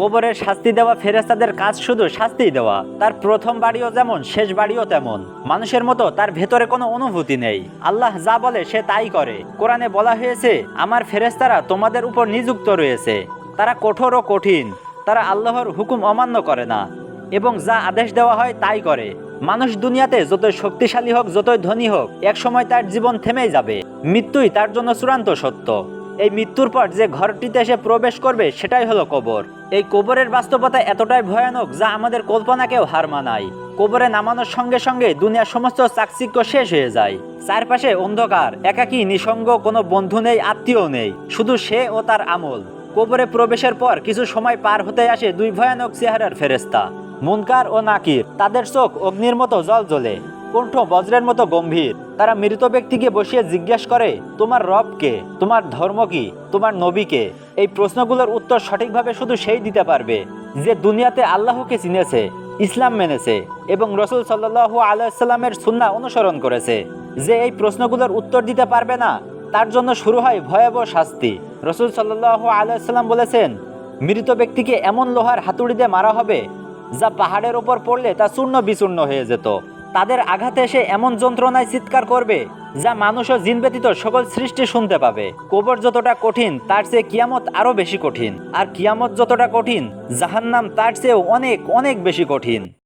কবরের শাস্তি দেওয়া ফেরেস্তাদের কাজ শুধু শাস্তি দেওয়া। তার প্রথম বাড়িও যেমন, শেষ বাড়িও তেমন। মানুষের মতো তার ভেতরে কোনো অনুভূতি নেই। আল্লাহ যা বলে সে তাই করে। কোরআনে বলা হয়েছে, আমার ফেরেস্তারা তোমাদের উপর নিযুক্ত রয়েছে। তারা কঠোর ও কঠিন। তারা আল্লাহর হুকুম অমান্য করে না। এবং যা আদেশ দেওয়া হয় তাই করে। মানুষ দুনিয়াতে যতই শক্তিশালী হোক, যতই ধনী হোক এক সময় তার জীবন থেমেই যাবে। মৃত্যুই তার জন্য চূড়ান্ত সত্য। এই মৃত্যুর পর যে ঘরটিতে এসে প্রবেশ করবে, সেটাই হলো কবর। এই কবরের বাস্তবতা এতটাই ভয়ানক যা আমাদের কল্পনাকেও হার মানায়। কবরে নামানোর সঙ্গে সঙ্গে দুনিয়ার সমস্ত চাকচিক্য শেষ হয়ে যায়। চারপাশে অন্ধকার, একাকী, নিসঙ্গ, কোনো বন্ধু নেই, আত্মীয় নেই। শুধু সে ও তার আমল। কবরে প্রবেশের পর কিছু সময় পার হতে আসে দুই ভয়ানক চেহারার ফেরেস্তা মুনকার ও নাকির, তাদের চোখ অগ্নির মতো জল জ্বলে কণ্ঠ বজ্রের মতো গম্ভীর। তারা মৃত ব্যক্তিকে বসিয়ে জিজ্ঞেস করে, তোমার রব কে? তোমার ধর্ম কি? তোমার নবীকে এই প্রশ্নগুলোর উত্তর সঠিকভাবে শুধু সেই দিতে পারবে, যে দুনিয়াতে আল্লাহকে চিনেছে, ইসলাম মেনেছে এবং রসুল সাল্লাহ আলাইসাল্লামের সুন্না অনুসরণ করেছে। যে এই প্রশ্নগুলোর উত্তর দিতে পারবে না, তার জন্য শুরু হয় ভয়াবহ শাস্তি। রসুল সাল্লাহ আলাইসাল্লাম বলেছেন, মৃত ব্যক্তিকে এমন লোহার হাতুড়ি দিয়ে মারা হবে, যা পাহাড়ের ওপর পড়লে তা চূর্ণ বিচূর্ণ হয়ে যেত। তাদের আঘাতে এসে এমন যন্ত্রণায় চিৎকার করবে যা মানুষ ও জিন ব্যতীত সকল সৃষ্টি শুনতে পাবে। কবর যতটা কঠিন, তার চেয়ে কিয়ামত আরও বেশি কঠিন। আর কিয়ামত যতটা কঠিন, জাহান্নাম তার চেয়েও অনেক অনেক বেশি কঠিন।